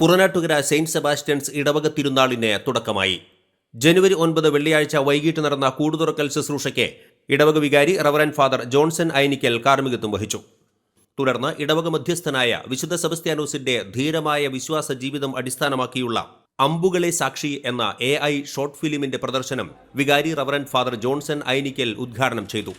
Puranattukara Saint Sebastian's ഇടവക തിരുനാളിന് തുടക്കമായി. ജനുവരി ഒൻപത് വെള്ളിയാഴ്ച വൈകിട്ട് നടന്ന കൂടുതുറക്കൽ ശുശ്രൂഷയ്ക്ക് ഇടവക വികാരി റവറൻ ഫാദർ ജോൺസൺ ഐനിക്കൽ കാർമ്മികത്വം വഹിച്ചു. തുടർന്ന് ഇടവക മധ്യസ്ഥനായ വിശുദ്ധ സെബസ്ത്യാനോസിന്റെ ധീരമായ വിശ്വാസ ജീവിതം അടിസ്ഥാനമാക്കിയുള്ള അമ്പുകളെ സാക്ഷി എന്ന എ ഐ ഷോർട്ട് ഫിലിമിന്റെ പ്രദർശനം വികാരി റവറൻ ഫാദർ ജോൺസൺ ഐനിക്കൽ ഉദ്ഘാടനം ചെയ്തു.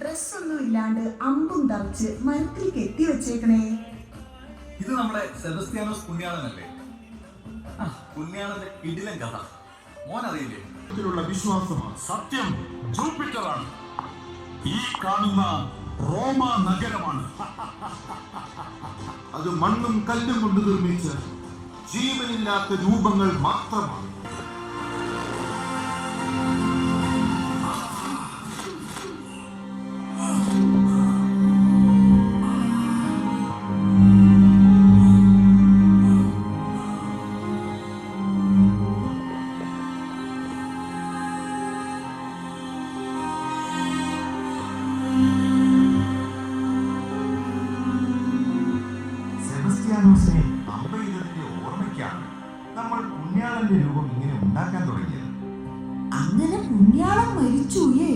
ഡ്രസ്സൊന്നും ഇല്ലാണ്ട് അമ്പും തറച്ച് മരത്തിൽ കെട്ടി വെച്ചേക്കണേ. ഇത് നമ്മുടെ സെബസ്ത്യാനോസ് പുണ്യാളനല്ലേ? പുണ്യാളന്റെ ഇടിലൻ കഥ. മോൻ അറിയില്ലേ ത്തിലുള്ള വിശ്വാസമാണ് സത്യം ജൂപ്പിറ്ററാണ്. ഈ കാണുന്ന റോമ നഗരമാണ്. അത് മണ്ണും കല്ലും കൊണ്ട് നിർമ്മിച്ച ജീവനില്ലാത്ത രൂപങ്ങൾ മാത്രമാണ്. പുണ്യാളന്റെ രൂപം ഇങ്ങനെ ഉണ്ടാക്കാൻ തുടങ്ങിയത്. അങ്ങനെ പുണ്യാളം മരിച്ചുയേ.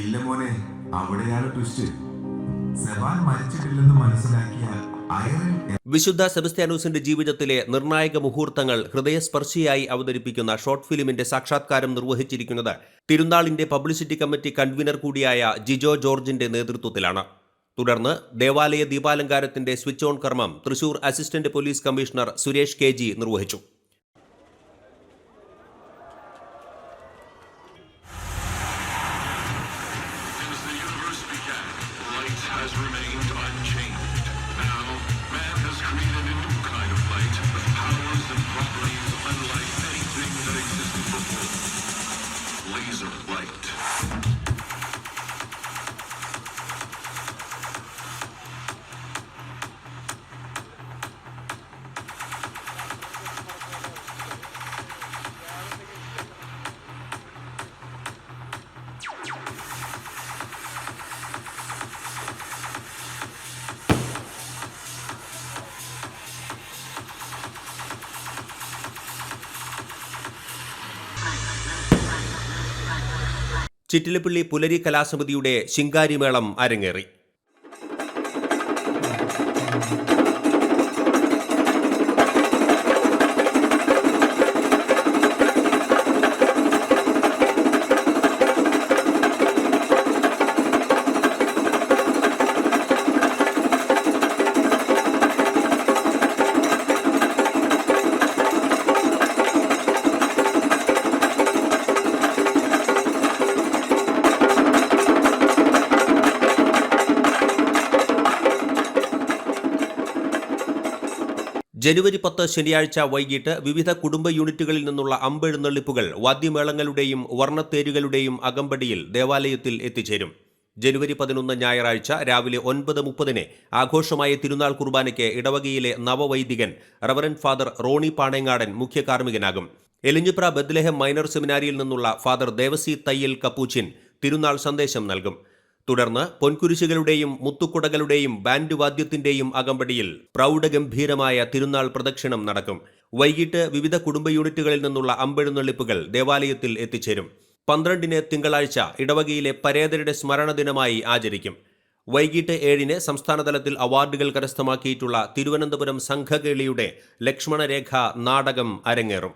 ഇല്ല മോനെ അവിടെയാണ് ട്വിസ്റ്റ് സെബാൻ മരിച്ചിട്ടില്ലെന്ന് മനസ്സിലാക്കിയ വിശുദ്ധ സെബസ്ത്യാനൂസിന്റെ ജീവിതത്തിലെ നിർണായക മുഹൂർത്തങ്ങൾ ഹൃദയസ്പർശിയായി അവതരിപ്പിക്കുന്ന ഷോർട്ട് ഫിലിമിന്റെ സാക്ഷാത്കാരം നിർവഹിച്ചിരിക്കുന്നത് തിരുനാളിന്റെ പബ്ലിസിറ്റി കമ്മിറ്റി കൺവീനർ കൂടിയായ ജിജോ ജോർജിന്റെ നേതൃത്വത്തിലാണ്. തുടർന്ന് ദേവാലയ ദീപാലങ്കാരത്തിന്റെ സ്വിച്ച് ഓൺ കർമ്മം Thrissur assistant police commissioner Suresh K G നിർവഹിച്ചു. Laser ചിറ്റിലപ്പള്ളി പുലരി കലാസമിതിയുടെ ശിങ്കാരിമേളം അരങ്ങേറി. ജനുവരി പത്ത് ശനിയാഴ്ച വൈകിട്ട് വിവിധ കുടുംബ യൂണിറ്റുകളിൽ നിന്നുള്ള അമ്പെഴുന്നള്ളിപ്പുകൾ വാദ്യമേളങ്ങളുടെയും വർണത്തേരുകളുടെയും അകമ്പടിയിൽ ദേവാലയത്തിൽ എത്തിച്ചേരും. ജനുവരി പതിനൊന്ന് ഞായറാഴ്ച രാവിലെ ഒൻപത് മുപ്പതിന് ആഘോഷമായ തിരുനാൾ കുർബാനയ്ക്ക് ഇടവകയിലെ നവവൈദികൻ റവറൻ ഫാദർ റോണി പാണേങ്ങാടൻ മുഖ്യ കാർമ്മികനാകും എലിഞ്ഞിപ്ര ബദ്ലഹം മൈനർ സെമിനാരിയിൽ നിന്നുള്ള ഫാദർ ദേവസി തയ്യൽ കപ്പൂച്ചിൻ തിരുനാൾ സന്ദേശം നൽകും. തുടർന്ന് പൊൻകുരിശുകളുടെയും മുത്തുക്കുടകളുടെയും ബാൻഡ് വാദ്യത്തിന്റെയും അകമ്പടിയിൽ പ്രൗഢഗംഭീരമായ തിരുനാൾ പ്രദക്ഷിണം നടക്കും. വൈകിട്ട് വിവിധ കുടുംബ യൂണിറ്റുകളിൽ നിന്നുള്ള അമ്പെഴുന്നള്ളിപ്പുകൾ ദേവാലയത്തിൽ എത്തിച്ചേരും. പന്ത്രണ്ടിന് തിങ്കളാഴ്ച ഇടവകയിലെ പരേതരുടെ സ്മരണ ദിനമായി ആചരിക്കും. വൈകിട്ട് ഏഴിന് സംസ്ഥാനതലത്തിൽ അവാർഡുകൾ കരസ്ഥമാക്കിയിട്ടുള്ള തിരുവനന്തപുരം സംഘകേളിയുടെ ലക്ഷ്മണരേഖ നാടകം അരങ്ങേറും.